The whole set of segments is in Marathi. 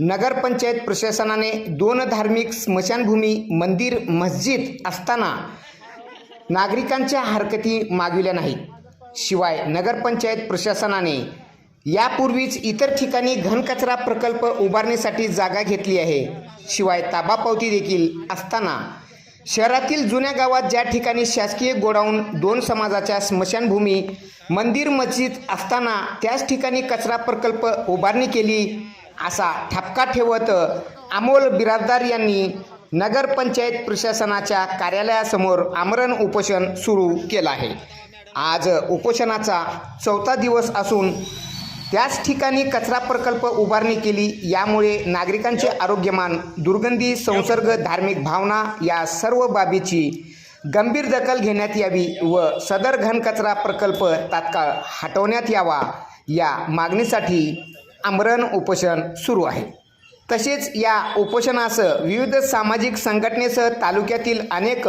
नगरपंचायत प्रशासनाने दोन धार्मिक स्मशानभूमी मंदिर मस्जिद असताना नागरिकांच्या हरकती मागविल्या नाहीत. शिवाय नगरपंचायत प्रशासनाने यापूर्वीच इतर ठिकाणी घनकचरा प्रकल्प उभारणीसाठी जागा घेतली आहे. शिवाय ताबा पावती देखील असताना शहरातील जुन्या गावात ज्या ठिकाणी शासकीय गोडाऊन दोन समाजाच्या स्मशानभूमी मंदिर मस्जिद असताना त्याच ठिकाणी कचरा प्रकल्प उभारणी केली असा ठपका ठेवत अमोल बिराजदार यांनी नगरपंचायत प्रशासनाच्या कार्यालयासमोर आमरण उपोषण सुरू केलं आहे. आज उपोषणाचा चौथा दिवस असून त्याच ठिकाणी कचरा प्रकल्प उभारणी केली यामुळे नागरिकांचे आरोग्यमान दुर्गंधी संसर्ग धार्मिक भावना या सर्व बाबीची गंभीर दखल घेण्यात यावी व सदर घनकचरा प्रकल्प तात्काळ हटवण्यात यावा या मागणीसाठी आमरण उपोषण सुरू आहे. तसेच या उपोषणास विविध सामाजिक संघटनेसह तालुक्यातील अनेक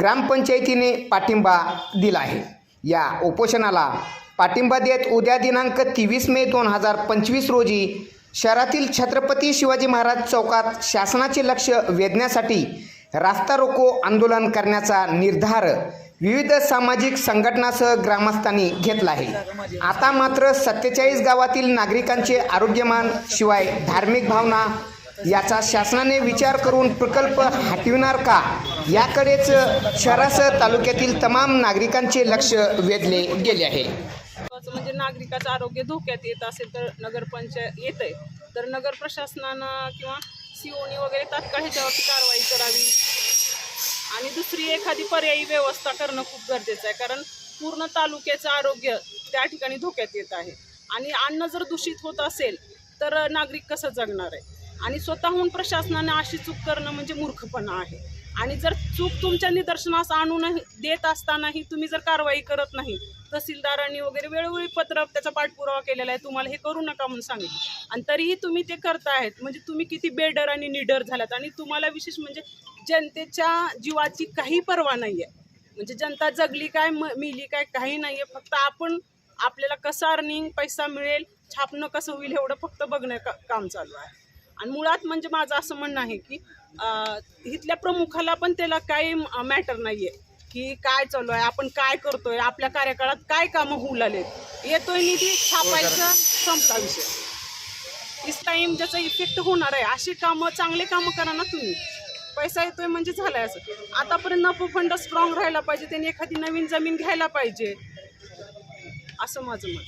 ग्रामपंचायतीने पाठिंबा दिला आहे. या उपोषणाला पाठिंबा देत उद्या दिनांक तेवीस मे दोन हजार पंचवीस रोजी शहरातील छत्रपती शिवाजी महाराज चौकात शासनाचे लक्ष वेधण्यासाठी रास्ता रोको आंदोलन करण्याचा निर्धार विविध सामाजिक संघटनासह ग्रामस्थांनी घेतला आहे. आता मात्र सत्तेचाळीस गावातील नागरिकांचे आरोग्यमान शिवाय धार्मिक भावना याचा शासनाने विचार करून प्रकल्प हटविणार का? याकडेच शहरासह तालुक्यातील तमाम नागरिकांचे लक्ष वेधले गेले आहे. म्हणजे नागरिकाचं आरोग्य धोक्यात येत असेल तर नगरपंचायत येत आहे तर नगर प्रशासनानं किंवा सीओनी वगैरे तात्काळ ह्याच्यावरती कारवाई करावी. आणि दुसरी एखादी पर्यायी व्यवस्था करणं खूप गरजेचं आहे. कारण पूर्ण तालुक्याचं आरोग्य त्या ठिकाणी धोक्यात येत आहे. आणि अन्न जर दूषित होत असेल तर नागरिक कसं जगणार आहे? आणि स्वतःहून प्रशासनाने अशी चूक करणं म्हणजे मूर्खपणा आहे. आणि जर चूक तुमच्या निदर्शनास आणूनही देत असतानाही तुम्ही जर कारवाई करत नाही तहसीलदारांनी वगैरे वेळोवेळी पत्र त्याचा पाठपुरावा केलेला आहे. तुम्हाला हे करू नका म्हणून सांगितलं. आणि तरीही तुम्ही ते करतायत म्हणजे तुम्ही किती बेडर आणि निडर झालात. आणि तुम्हाला विशेष म्हणजे जनतेच्या जीवाची काही पर्वा नाही आहे म्हणजे जनता जगली काय म मिली काय काही नाही आहे फक्त आपण आपल्याला कसा अर्निंग पैसा मिळेल छापणं कसं होईल एवढं फक्त बघणं का काम चालू आहे. आणि मुळात म्हणजे माझं असं म्हणणं आहे की इथल्या प्रमुखाला पण त्याला काही मॅटर नाही आहे की काय चालू आहे आपण काय करतोय आपल्या कार्यकाळात काय कामं होऊ लागलेत येतोय निधी छापायचं संपला विषय. इस टाईम ज्याचा इफेक्ट होणार आहे अशी कामं चांगले कामं करा ना तुम्ही. पैसा येतोय म्हणजे झालाय असं. आतापर्यंत नफो फंड स्ट्रॉंग राहायला पाहिजे त्यांनी एखादी नवीन जमीन घ्यायला पाहिजे. असं माझं मत.